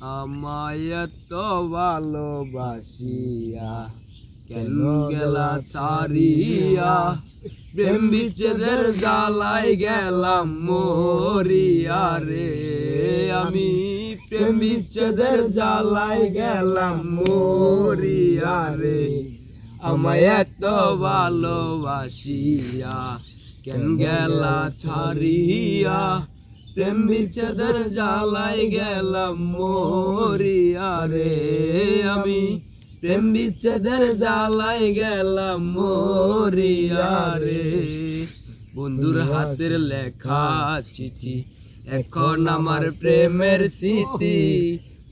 আমায় এত ভালোবাসিয়া কেন গেলা সারিয়া প্রেম বিচ্ছেদের জ্বালাই গেলাম মরিয়া রে। আমি প্রেম বিচ্ছেদের জ্বালাই গেলাম মরিয়া রে। আমায় এত ভালোবাসিয়া কেন গেলা ছাড়িয়া? প্রেম বিচ্ছেদের জ্বালাই গেলাম মরিয়া রে আমি। প্রেম বিচ্ছেদের জ্বালাই গেলাম মরিয়া রে বন্ধুর হাতের লেখা চিঠি এখন আমার প্রেমের স্মৃতি।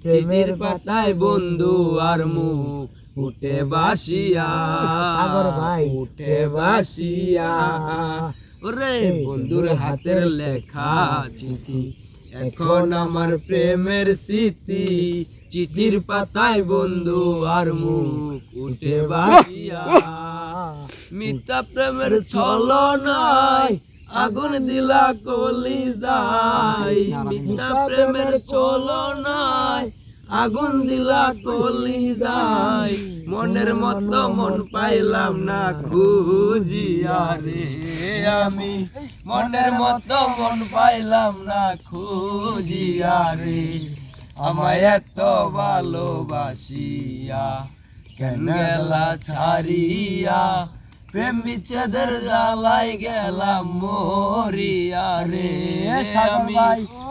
চিঠির পাতায় বন্ধু আর মুখ উঠে বাসিয়া সাগর ভাই। উঠে বাসিয়া। ওরে বন্ধুর হাতের লেখা চিঠি। এখন আমার প্রেমের স্মৃতি চিঠির পাতায় বন্ধু আর মুখ উঠে বাসিয়া মিথ্যা প্রেমের ছলনায় আগুন দিলা কলি যায়। মিথ্যা প্রেমের ছলনায় আগুন দিলা কলি যায় মনের মতো মন পাইলাম না খুঁজিয়া রে আমি। মনের মতো মন পাইলাম না খুঁজিয়া রে। আমায় এত ভালোবাসিয়া কেন গেলা ছাড়িয়া? প্রেম বিচ্ছেদের জ্বালাই গেলাম মরিয়া রে আমি।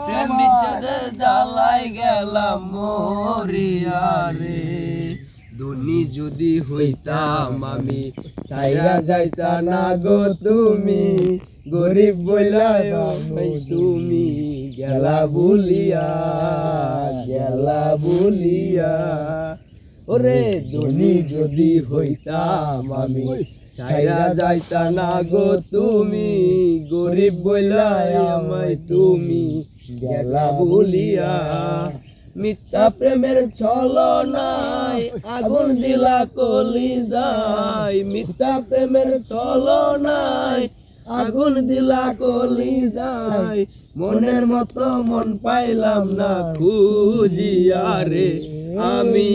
প্রেম বিচ্ছেদের জ্বালাই গেলাম মরিয়া রে ধনী যদি হইতাম আমি সাইরা যাইতা না গো তুমি। গরিব বইলা তুমি, গেলা বলিয়া গেলা বলিয়া। ওরে ধনী যদি হইতাম আমি, ছাইরা যাইতা না গো তুমি। গরিব বইলা আমায় তুমি। গেলা বলিয়া, মিথ্যা প্রেমের ছলনায় আগুন দিলা কলি যায় মিথ্যা প্রেমের ছলনায় আগুন দিলা কলি যায় মনের মতো মন পাইলাম না খুঁজিয়া রে। আমি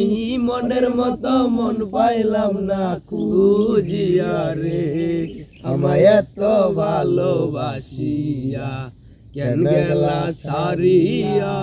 মনের মতো মন পাইলাম না খুঁজিয়া রে। আমায় এত ভালোবাসিয়া। গেলা ছাড়িয়া